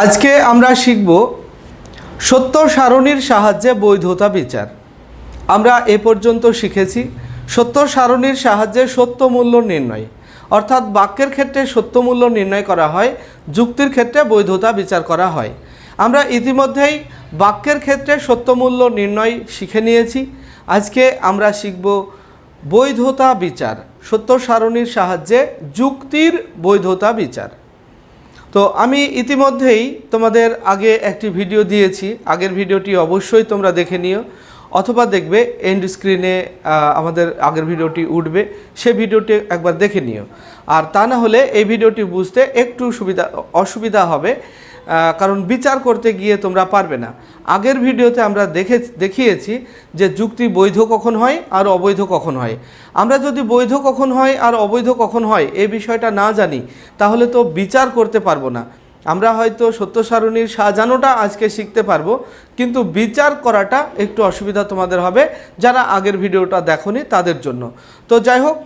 আজকে আমরা শিখব সত্য সারণীর সাহায্যে বৈধতা বিচার। আমরা এ পর্যন্ত শিখেছি সত্য সারণীর সাহায্যে সত্য মূল্য নির্ণয়। অর্থাৎ বাক্যের ক্ষেত্রে সত্য মূল্য নির্ণয় করা হয়, যুক্তির ক্ষেত্রে বৈধতা বিচার করা হয়। আমরা ইতিমধ্যেই বাক্যের ক্ষেত্রে সত্য মূল্য নির্ণয় শিখে নিয়েছি। আজকে আমরা শিখব বৈধতা বিচার, সত্য সারণীর সাহায্যে যুক্তির বৈধতা বিচার। তো আমি ইতিমধ্যেই তোমাদের আগে একটি ভিডিও দিয়েছি। আগের ভিডিওটি অবশ্যই তোমরা দেখে নিও। অথবা দেখবে এন্ড স্ক্রিনে আমাদের আগের ভিডিওটি উঠবে। সে ভিডিওটি একবার দেখে নিও। আর তা না হলে এই ভিডিওটি বুঝতে একটু সুবিধা, অসুবিধা হবে। কারণ বিচার করতে গিয়ে তোমরা পারবে না। আগের ভিডিওতে আমরা দেখে দেখিয়েছি যে যুক্তি বৈধ কখন হয় আর অবৈধ কখন হয়। আমরা যদি বৈধ কখন হয় আর অবৈধ কখন হয় এই বিষয়টা না জানি, তাহলে তো বিচার করতে পারব না। আমরা হয়তো সত্য সারণীর সাজানোটা আজকে শিখতে পারব, কিন্তু বিচার করাটা একটু অসুবিধা তোমাদের হবে যারা আগের ভিডিওটা দেখোনি তাদের জন্য। তো যাই হোক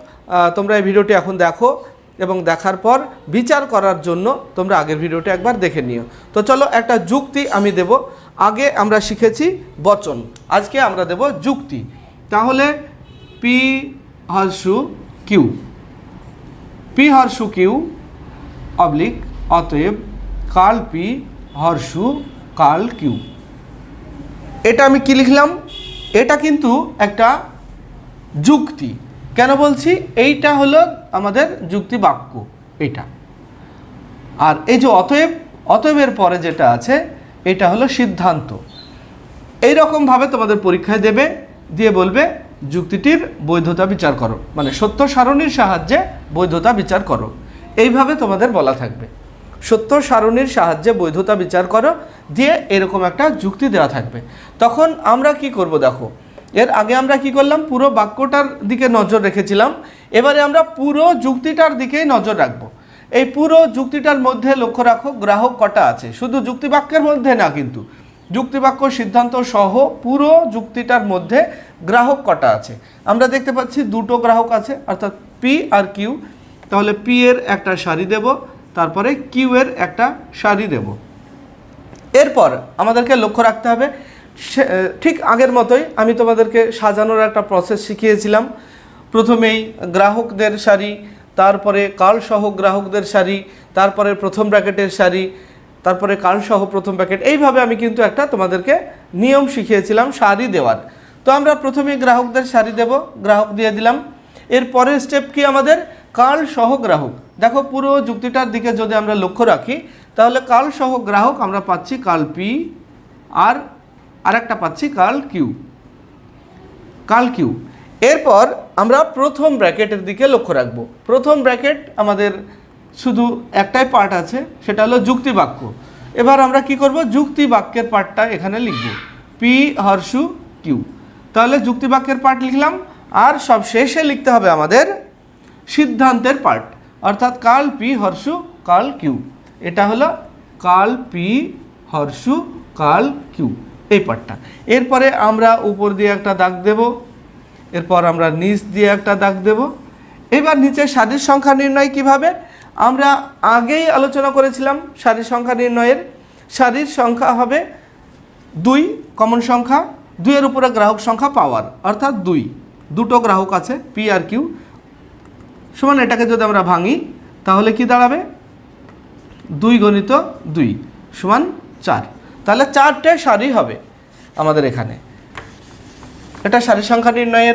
তোমরা এই ভিডিওটি এখন দেখো এবং দেখার পর বিচার করার জন্য তোমরা আগের ভিডিওটা একবার দেখে নিও। তো চলো একটা যুক্তি আমি দেব। আগে আমরা শিখেছি বচন, আজকে আমরা দেব যুক্তি। তাহলে P হর্ষু Q P হর্ষু Q oblique, অতএব কাল পি হর্ষু কাল কিউ এটা আমি কি লিখলাম? এটা কিন্তু একটা যুক্তি। কেন বলছি? এইটা হলো আমাদের যুক্তি বাক্য, এইটা। আর এই যে অতএব, অতএবের পরে যেটা আছে, এটা হলো সিদ্ধান্ত। এই রকমভাবে তোমাদের পরীক্ষায় দেবে, দিয়ে বলবে, যুক্তিটির বৈধতা বিচার করো। মানে সত্য সারণীর সাহায্যে বৈধতা বিচার করো। এইভাবে তোমাদের বলা থাকবে। সত্য সারণীর সাহায্যে বৈধতা বিচার করো, দিয়ে এরকম একটা যুক্তি দেওয়া থাকবে। তখন আমরা কি করব দেখো? এর আগে আমরা কি করলাম? পুরো বাক্যটার দিকে নজর রেখেছিলাম। এবারে আমরা পুরো যুক্তিটার দিকেই নজর রাখব। এই পুরো যুক্তিটার মধ্যে লক্ষ্য রাখো, গ্রাহক কটা আছে? শুধু যুক্তি বাক্যের মধ্যে না কিন্তু। যুক্তিবাক্য, সিদ্ধান্ত সহ পুরো যুক্তিটার মধ্যে গ্রাহক কটা আছে? আমরা দেখতে পাচ্ছি দুটো গ্রাহক আছে, অর্থাৎ পি আর কিউ তাহলে পি এর একটা সারি দেব, তারপরে কিউ এর একটা সারি দেব। এরপর আমাদেরকে লক্ষ্য রাখতে হবে ঠিক আগের মতোই আমি তোমাদেরকে সাজানোর একটা প্রসেস শিখিয়েছিলাম। প্রথমেই গ্রাহকদের শাড়ি, তারপরে কালসহ গ্রাহকদের শাড়ি, তারপরে প্রথম ব্র্যাকেটের শাড়ি, তারপরে কালসহ প্রথম ব্র্যাকেট এইভাবে আমি কিন্তু একটা তোমাদেরকে নিয়ম শিখিয়েছিলাম শাড়ি দেওয়ার। তো আমরা প্রথমেই গ্রাহকদের শাড়ি দেব, গ্রাহক দিয়ে দিলাম। এর পরের স্টেপ কি আমাদের? কাল সহ গ্রাহক। দেখো পুরো যুক্তিটার দিকে যদি আমরা লক্ষ্য রাখি, তাহলে কাল সহ গ্রাহক আমরা পাচ্ছি কাল পি আর আরেকটা পাচ্ছি কাল কিউ কাল কিউ এরপর আমরা প্রথম ব্র্যাকেটের দিকে লক্ষ্য রাখব। প্রথম ব্র্যাকেট আমাদের শুধু একটাই পার্ট আছে, সেটা হলো যুক্তি বাক্য। এবার আমরা কি করব? যুক্তি বাক্যের পার্টটা এখানে লিখব। পি হর্ষু কিউ তাহলে যুক্তি বাক্যের পার্ট লিখলাম, আর সব শেষে লিখতে হবে আমাদের সিদ্ধান্তের পার্ট। অর্থাৎ কাল পি হর্ষু, কাল কিউ এটা হলো কাল পি হর্ষু, কাল কিউ এই পার্টটা এরপরে আমরা উপর দিয়ে একটা দাগ দেব, এরপর আমরা নিচ দিয়ে একটা দাগ দেব। এবার নিচে সারির সংখ্যা নির্ণয় কীভাবে? আমরা আগেই আলোচনা করেছিলাম সারির সংখ্যা নির্ণয়ের। সারির সংখ্যা হবে দুই কমন সংখ্যা, দুইয়ের উপরে গ্রাহক সংখ্যা পাওয়ার, অর্থাৎ দুই। দুটো গ্রাহক আছে পি আর কিউ সমান, এটাকে যদি আমরা ভাঙি, তাহলে কি দাঁড়াবে? দুই গণিত দুই, সমান চার। তাহলে চারটে সারি হবে আমাদের এখানে। এটা সারির সংখ্যা নির্ণয়ের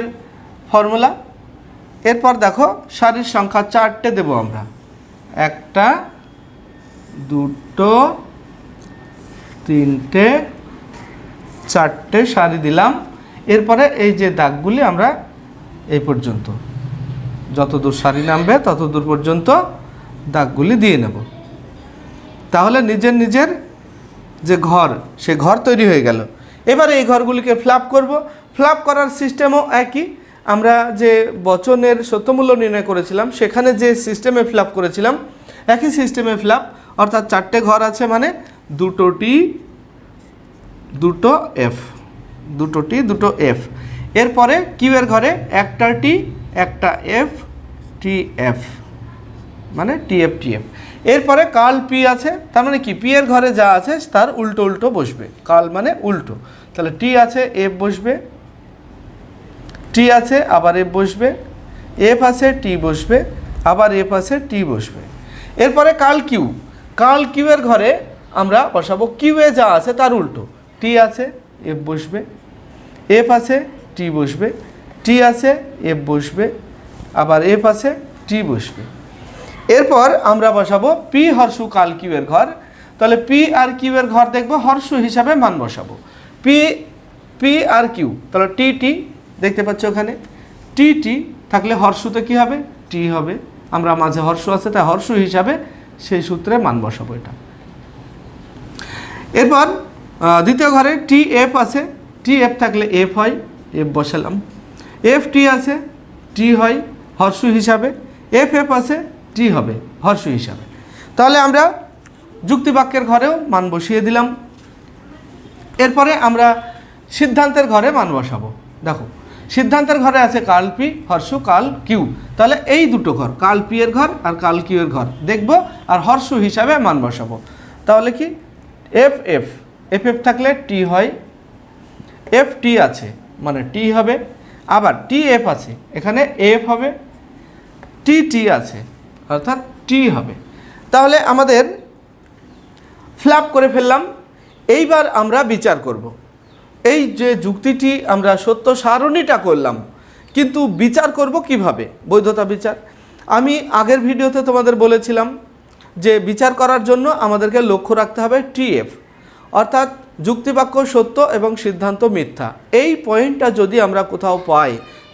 ফর্মুলা। এরপর দেখো, সারির সংখ্যা চারটে দেব আমরা। একটা, দুটো, তিনটে, চারটে সারি দিলাম। এরপরে এই যে দাগগুলি আমরা এই পর্যন্ত যত দূর সারি নামবে তত দূর পর্যন্ত দাগগুলি দিয়ে নেব। তাহলে নিজের নিজের যে ঘর, সে ঘর তৈরি হয়ে গেল। এবারে এই ঘরগুলিকে ফ্ল্যাপ করব। ফ্ল্যাপ করার সিস্টেমও একই। আমরা যে বচনের সত্যমূল্য নির্ণয় করেছিলাম, সেখানে যে সিস্টেমে ফ্ল্যাপ করেছিলাম, একই সিস্টেমে ফ্ল্যাপ অর্থাৎ চারটে ঘর আছে মানে দুটো টি দুটো এফ দুটো টি দুটো এফ এরপরে কিউ এর ঘরে একটা টি একটা এফ টি এফ মানে টিএফ টিএফ এরপরে কাল পি আছে, তার মানে কি? পি এর ঘরে যা আছে, তার উল্টো উল্টো বসবে। কাল মানে উল্টো। তাহলে টি আছে, এফ বসবে। টি আছে, আবার এফ বসবে। এফ আছে, টি বসবে। আবার এফ আছে, টি বসবে। এরপরে কাল কিউ। কাল কিউ এর ঘরে আমরা বসাবো, কিউ এ যা আছে, তার উল্টো। টি আছে, এফ বসবে। এফ আছে, টি বসবে। টি আছে, এফ বসবে। আবার এফ আছে, টি বসবে। এরপর আমরা বসাবো পি হর্ষু কাল কিউয়ের ঘর। তাহলে পি আর কিউ এর ঘর দেখব হর্ষু হিসাবে মান বসাবো। পি পি আর কিউ, তাহলে টি টি, দেখতে পাচ্ছ ওখানে। টি টি থাকলে হর্ষুতে কি হবে? টি হবে। আমরা মাঝে হর্ষ আছে, তাই হর্ষু হিসাবে সেই সূত্রে মান বসাবো এটা। এরপর দ্বিতীয় ঘরে টি এফ আছে। টি এফ থাকলে এফ হয়, এফ বসালাম। এফ টি আছে, টি হয় হর্ষু হিসাবে। এফ এফ আছে টি হবে, হর্ষু হিসাবে। তাহলে আমরা যুক্তিবাক্যের ঘরেও মান বসিয়ে দিলাম। এরপরে আমরা সিদ্ধান্তের ঘরে মান বসাবো। দেখো, সিদ্ধান্তের ঘরে আছে কাল পি, হর্ষ, কাল কিউ। তাহলে এই দুটো ঘর, কাল পি এর ঘর আর কাল কিউ এর ঘর, দেখব আর হর্ষ হিসাবে মান বসাবো। তাহলে কি? F F. এফ এফ থাকলে টি হয়। এফ, টি আছে মানে টি হবে। আবার টি, এফ আছে, এখানে এফ হবে। টি টি আছে। অর্থাৎ টি হবে। তাহলে আমাদের ফ্ল্যাপ করে ফেললাম। এইবার আমরা বিচার করব। এই যে যুক্তিটি আমরা সত্য সারণীটা করলাম, কিন্তু বিচার করব কীভাবে? বৈধতা বিচার। আমি আগের ভিডিওতে তোমাদের বলেছিলাম যে বিচার করার জন্য আমাদেরকে লক্ষ্য রাখতে হবে টিএফ অর্থাৎ যুক্তিবাক্য সত্য এবং সিদ্ধান্ত মিথ্যা। এই পয়েন্টটা যদি আমরা কোথাও পাই,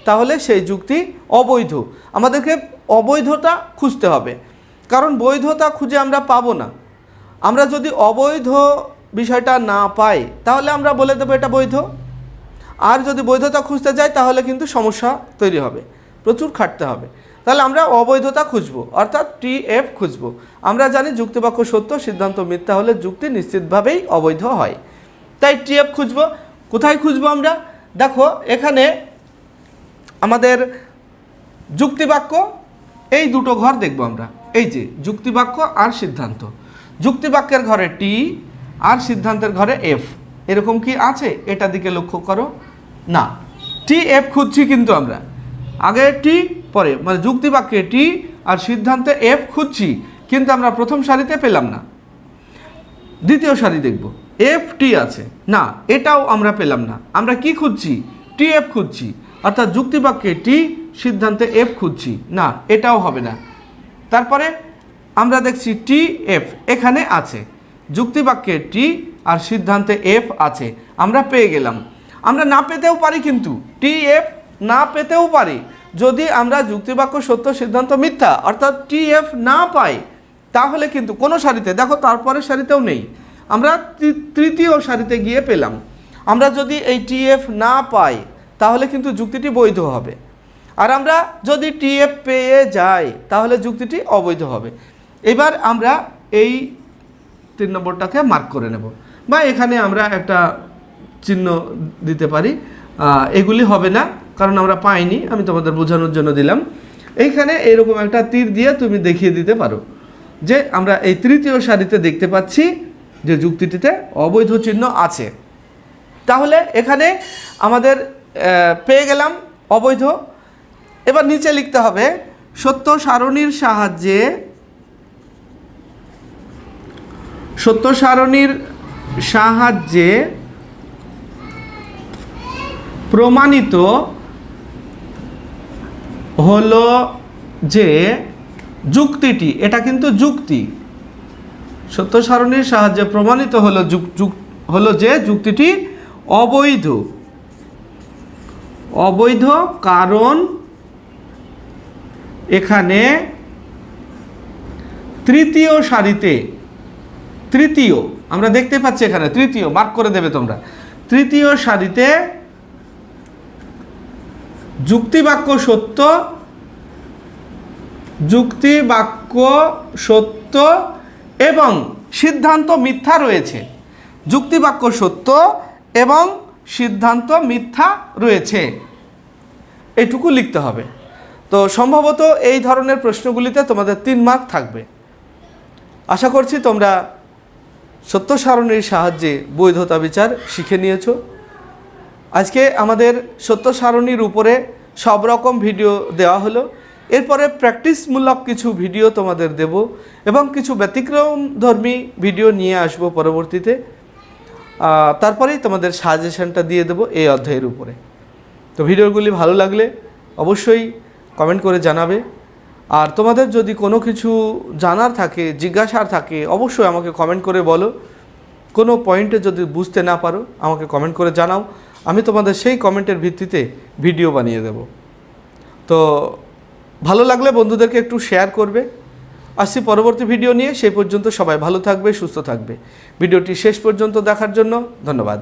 তাহলে সেই যুক্তি অবৈধ। আমাদেরকে অবৈধতা খুঁজতে হবে। কারণ বৈধতা খুঁজে আমরা পাবো না। আমরা যদি অবৈধ বিষয়টা না পাই, তাহলে আমরা বলে দেবো এটা বৈধ। আর যদি বৈধতা খুঁজতে যাই, তাহলে কিন্তু সমস্যা তৈরি হবে। প্রচুর খাটতে হবে। তাহলে আমরা অবৈধতা খুঁজবো, অর্থাৎ টি এফ খুঁজবো। আমরা জানি যুক্তিবাক্য সত্য, সিদ্ধান্ত মিথ্যা হলে যুক্তি নিশ্চিতভাবেই অবৈধ হয়। তাই টি এফ খুঁজবো। কোথায় খুঁজবো আমরা? দেখো, এখানে আমাদের যুক্তিবাক্য এই দুটো ঘর দেখব আমরা। এই যে, যুক্তিবাক্য আর সিদ্ধান্ত। যুক্তিবাক্যের ঘরে টি আর সিদ্ধান্তের ঘরে এফ এরকম কি আছে? এটা দিকে লক্ষ্য করো। না টি এফ খুঁজছি কিন্তু আমরা। আগে টি পরে মানে যুক্তিবাক্যে টি আর সিদ্ধান্তে এফ খুঁজছি, কিন্তু আমরা প্রথম সারিতে পেলাম না। দ্বিতীয় সারি দেখব। এফ টি আছে। না, এটাও আমরা পেলাম না। আমরা কি খুঁজছি? টি এফ খুঁজছি। অর্থাৎ যুক্তিবাক্যে টি সিদ্ধান্তে এফ খুঁজছি। না, এটাও হবে না। তারপরে আমরা দেখছি টি এফ এখানে আছে। যুক্তিবাক্যে টি আর সিদ্ধান্তে এফ আছে। আমরা পেয়ে গেলাম। আমরা না পেতেও পারি কিন্তু। টি এফ না পেতেও পারি। যদি আমরা যুক্তিবাক্য, সত্য, সিদ্ধান্ত মিথ্যা, অর্থাৎ টি এফ না পাই, তাহলে কিন্তু কোনো সারিতে, দেখো তারপরের সারিতেও নেই। আমরা তৃতীয় সারিতে গিয়ে পেলাম। আমরা যদি এই টিএফ না পাই, তাহলে কিন্তু যুক্তিটি বৈধ হবে। আর আমরা যদি টিএফ পেয়ে যাই, তাহলে যুক্তিটি অবৈধ হবে। এবার আমরা এই তিন নম্বরটাকে মার্ক করে নেব। বা এখানে আমরা একটা চিহ্ন দিতে পারি। এগুলি হবে না, কারণ আমরা পাইনি, আমি তোমাদের বোঝানোর জন্য দিলাম। এইখানে এরকম একটা তীর দিয়ে তুমি দেখিয়ে দিতে পারো যে আমরা এই তৃতীয় সারিতে দেখতে পাচ্ছি যে যুক্তিটিতে অবৈধ চিহ্ন আছে। তাহলে এখানে আমাদের পেয়ে গেলাম অবৈধ। এবার নিচে লিখতে হবে, সত্য সারণীর সাহায্যে, সত্য সারণীর সাহায্যে প্রমাণিত হলো যে যুক্তিটি, এটা কিন্তু যুক্তি। সত্য সারণীর সাহায্যে প্রমাণিত হলো হলো যে যুক্তিটি অবৈধ। অবৈধ কারণ এখানে তৃতীয় সারিতে, তৃতীয়, আমরা দেখতে পাচ্ছি এখানে, তৃতীয় মার্ক করে দেবে তোমরা। তৃতীয় সারিতে যুক্তিবাক্য সত্য যুক্তিবাক্য সত্য এবং সিদ্ধান্ত মিথ্যা রয়েছে। যুক্তিবাক্য সত্য এবং সিদ্ধান্ত মিথ্যা রয়েছে। এটুকু লিখতে হবে। তো সম্ভবত এই ধরনের প্রশ্নগুলিতে তোমাদের তিন মার্ক থাকবে। আশা করছি তোমরা সত্য সারণীর সাহায্যে বৈধতা বিচার শিখে নিয়েছ। আজকে আমাদের সত্য সারণীর উপরে সব রকম ভিডিও দেওয়া হলো। এরপরে প্র্যাকটিসমূলক কিছু ভিডিও তোমাদের দেব এবং কিছু ব্যতিক্রম ধর্মী ভিডিও নিয়ে আসব পরবর্তীতে। তারপরেই তোমাদের সাজেশনটা দিয়ে দেবো এই অধ্যায়ের উপরে। তো ভিডিওগুলি ভালো লাগলে অবশ্যই কমেন্ট করে জানাবে। আর তোমাদের যদি কোনো কিছু জানার থাকে, জিজ্ঞাসার থাকে, অবশ্যই আমাকে কমেন্ট করে বলো। কোনো পয়েন্টে যদি বুঝতে না পারো, আমাকে কমেন্ট করে জানাও। আমি তোমাদের সেই কমেন্টের ভিত্তিতে ভিডিও বানিয়ে দেব। তো ভালো লাগলে বন্ধুদেরকে একটু শেয়ার করবে। আসছি পরবর্তী ভিডিও নিয়ে। সেই পর্যন্ত সবাই ভালো থাকবে, সুস্থ থাকবে। ভিডিওটি শেষ পর্যন্ত দেখার জন্য ধন্যবাদ।